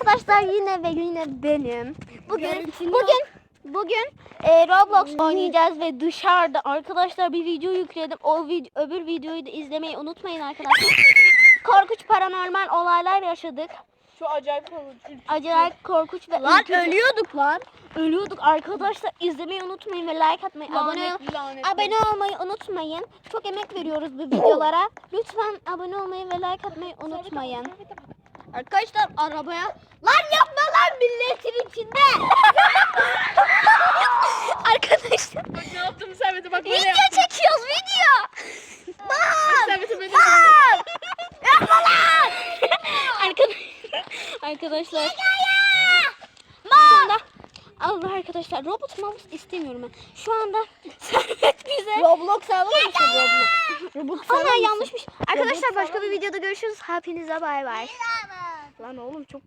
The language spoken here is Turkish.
arkadaşlar yine ve yine benim. Bugün bugün bugün e, Roblox oynayacağız ve dışarıda arkadaşlar bir video yükledim. O vid- öbür videoyu da izlemeyi unutmayın arkadaşlar. Korkunç paranormal olaylar yaşadık. Şu acayip olur. Acayip korkunç ve Lan ürkütücü- ölüyorduk lan. ölüyorduk arkadaşlar. İzlemeyi unutmayın ve like atmayı, abone Lanetli lanetli. Abone olmayı unutmayın. Çok emek veriyoruz bu videolara. Lütfen abone olmayı ve like atmayı unutmayın. Arkadaşlar arabaya. Lan yapma lan milletin içinde. Arkadaşlar Bak ne yaptım Servet'e bak böyle video yaptım. çekiyoruz video. Servet'e böyle Bak. Yapma lan. Arkadaşlar. Arkadaşlar. Anda Allah arkadaşlar robot mouse istemiyorum ben. Şu anda Servet bize Roblox alamamışsın Roblox. Roblox Ana yanlışmış. Arkadaşlar başka bir videoda görüşürüz. Hepinize bay bay. Lan oğlum çok